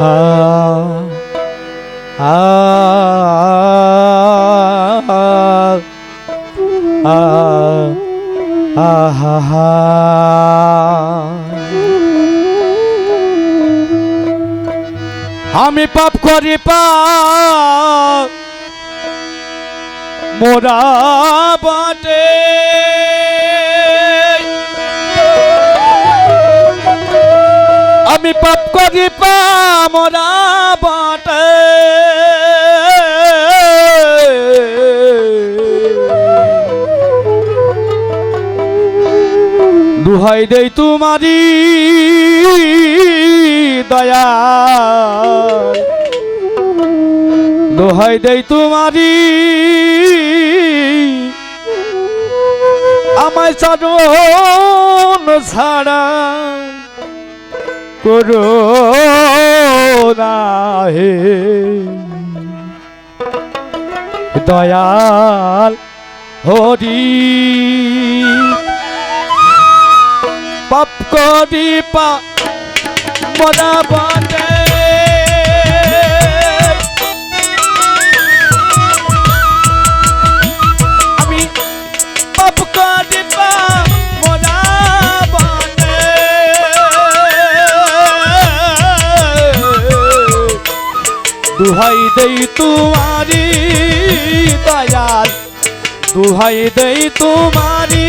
আ আমি পাপ করি পাপ মোরা বাটে। মোরা বাটে। দুহাই দেই তোমারি দয়া। দোহাই দেই তোমারি আমায় চরণ ছাড়া করো। না দয়াল হরি। পাপ করি পা মরা দেই তোমারি দয়াল দুহাই দেই তোমারি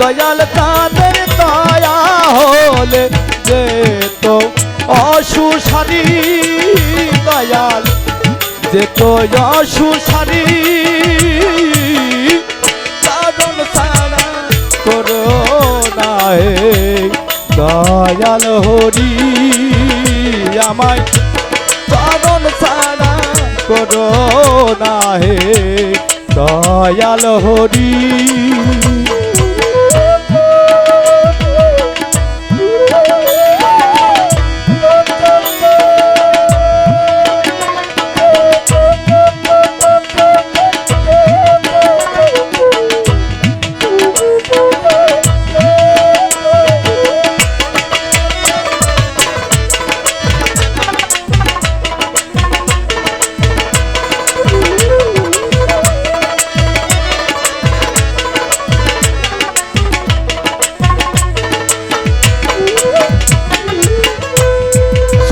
দয়াল চাঁদের দয়া হলে যে তো অসুসারি, দয়াল, যে তো অসুসারি। চাদন সারা করো না দয়াল হরি আমায়। করো না হে দয়াল হরি।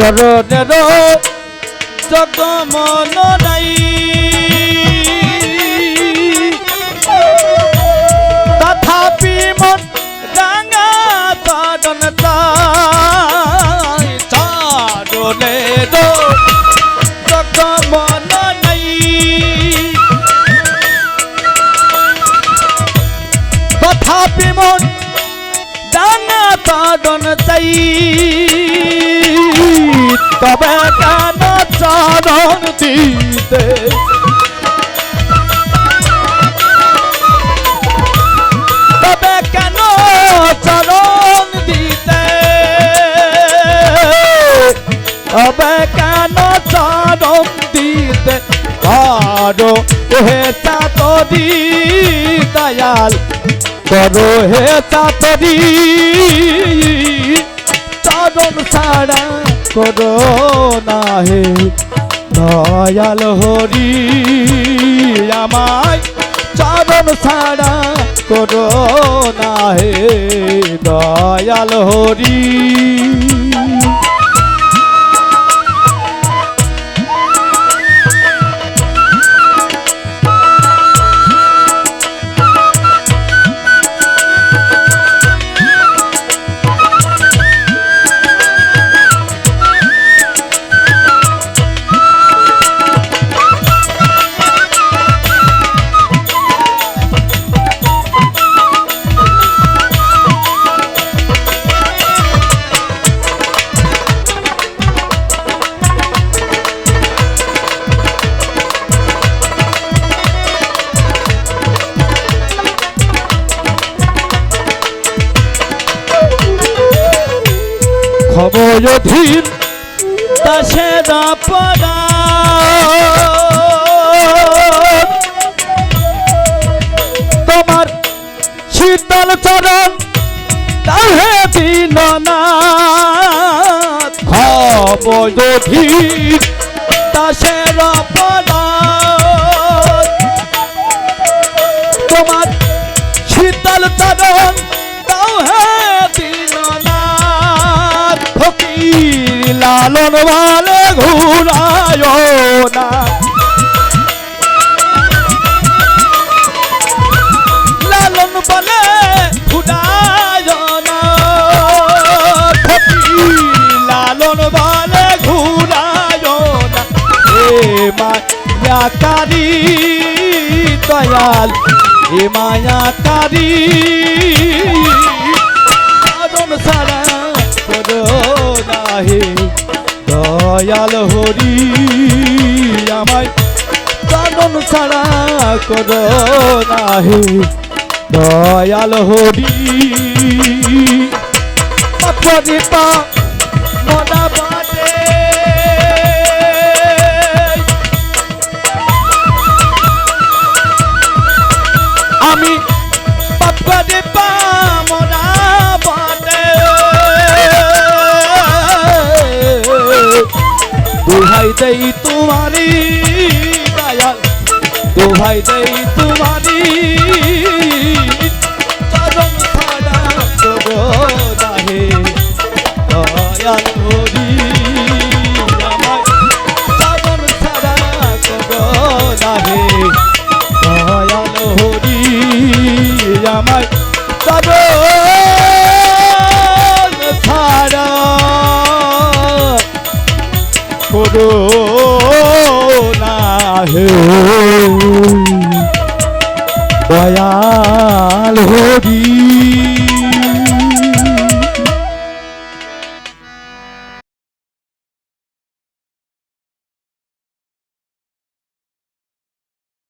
চরণের জগমন নাই। তথাপি মন রাঙা চরণ চাই চরণের জগমন নাই। তথাপি মন ডানা তাদন চাই। তবে কেন চরণ দিতে? তবে কেন চরণ দিতে? তবে কেন চরণ দিতে? আরও হে চাতরি দয়াল, করো হে চাতরি, চরণ ছাড়া করো না হে দয়াল হরি আমায় চরণ ছাড়া করো না হে দয়াল হরি। খবর অধীন দাসের পরা। তোমার শীতল চরণ তাহে দিল না খবর অধীন দাসের লালন বলে ঘুরায় না। লালন বলে ঘুরায় না। লালন বলে ঘুরায় না। এ মায়াকারী দয়াল, এ মায়াকারী কারণ সারা করো নাহে। দয়াল হরি আমায় কারণ ছাড়া কর নাহে। দয়াল হরি পাথরে মনা দেই তোমারি দয়াল দোহাই দেই তোমারি চরণ ছাড়া করো নাহে। দয়াল হে দয়াল হরি।